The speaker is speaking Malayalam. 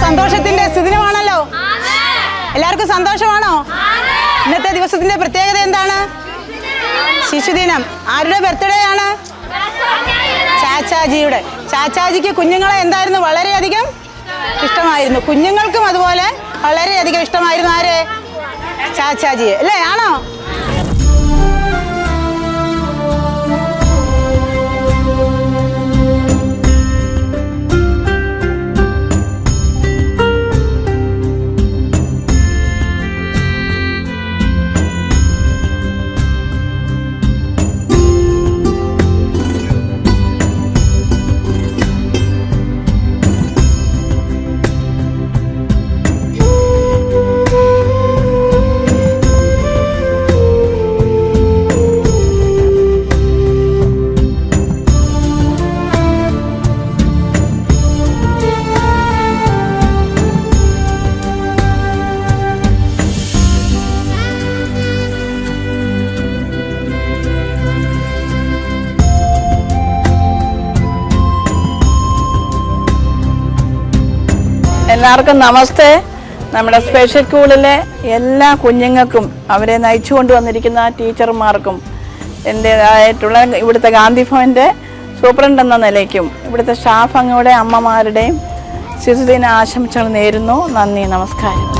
സന്തോഷത്തിന്റെ സുദിനമാണല്ലോ എല്ലാവർക്കും സന്തോഷമാണോ? ഇന്നത്തെ ദിവസത്തിന്റെ പ്രത്യേകത എന്താണ്? ശിശുദിനം. ആരുടെ ബർത്ത്ഡേ ആണ് ചാച്ചാജിയുടെ. ചാച്ചാജിക്ക് കുഞ്ഞുങ്ങളെ എന്തായിരുന്നു? വളരെയധികം ഇഷ്ടമായിരുന്നു. കുഞ്ഞുങ്ങൾക്കും അതുപോലെ വളരെയധികം ഇഷ്ടമായിരുന്നു ആരെ? ചാച്ചാജിയെ. അല്ലേ? ആണോ? എല്ലാവർക്കും നമസ്തേ. നമ്മുടെ സ്പെഷ്യൽ സ്കൂളിലെ എല്ലാ കുഞ്ഞുങ്ങൾക്കും അവരെ നയിച്ചു കൊണ്ടുവന്നിരിക്കുന്ന ടീച്ചർമാർക്കും എന്റേതായിട്ടുള്ള ഇവിടുത്തെ ഗാന്ധി ഭവന്റെ സൂപ്രണ്ട് എന്ന നിലയ്ക്കും ഇവിടുത്തെ സ്റ്റാഫ് അംഗങ്ങളുടെ അമ്മമാരുടെയും ശിശുദിന ആശംസകൾ നേരുന്നു. നന്ദി നമസ്കാരം.